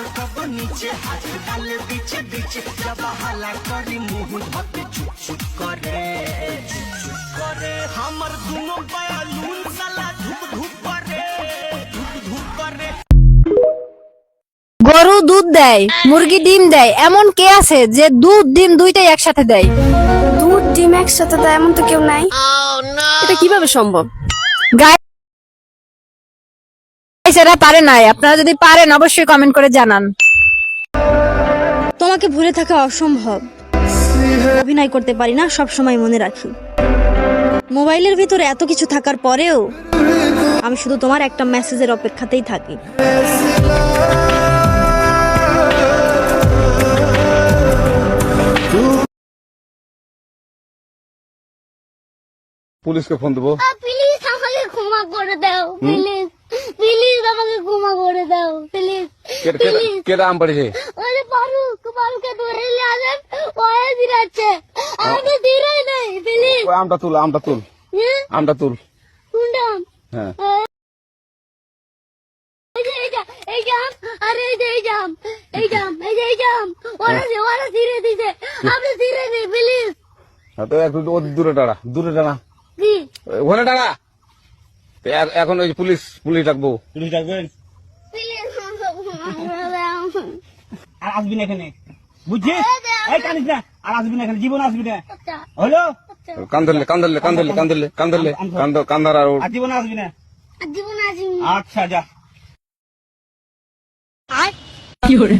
তোর কব নিচে জবাহালা করি ভক্তি চুপ চুপ করে চুপ করে। আমার দুনো পায়া লুন সালা ধুপ ধুপ করে ধুপ ধুপ করে। গরু দুধ দেয় মুরগি ডিম দেয় এমন কে আছে যে দুধ ডিম দুইটাই একসাথে দেয়? দুধ ডিম একসাথে দেয় এমন তো কেউ নাই। oh, এটা কীভাবে সম্ভব? গাইস পারে নাই। আপনারা যদি পারেন অবশ্যই কমেন্ট করে জানান। তোমাকে ভুলে থাকা অসম্ভব। অভিনয় করতে পারি না সব সময় মনে রাখি। মোবাইলের ভিতরে এত কিছু থাকার পরেও আমি শুধু তোমার একটা মেসেজের অপেক্ষাতেই থাকি। পুলিশকে ফোন দেবো। প্লিজ আমাকে ক্ষমা করে দাও প্লিজ প্লিজ আমাকে ক্ষমা করে দাও প্লিজ কে- আম পাড়িছে? ওরে ফারুক ফারুককে ধরে নিয়ে আসেন ওয়ে দিরাচ্ছে আমাকে দিরাই নাই প্লিজ আমটা তুল আমটা তুল। আমটা তুল। কোনটা? হ্যাঁ। এই জাম আরে এই জাম এই জাম এই যে এই জাম ওরা যে ওরা ধীরে দিছে আপনি ধীরে নেই প্লিজ হ্যাঁ, তো একটু দূরে দাঁড়া দূরে কি? ওখানে এ- এখন ওই পুলিশ পুলিশ ডাকবো। করে দাও আর আসবি না এখানে? বুঝছিস? এই কানিস না। আর আসবি না এখানে জীবন আসবি না। আচ্ছা হলো? কান ধরলে কান ধরলে কান ধরলে কান ধরলে কান ধরলে কান ধর- আর জীবন আসবি না। জীবন আসিনি আচ্ছা যা। কি করে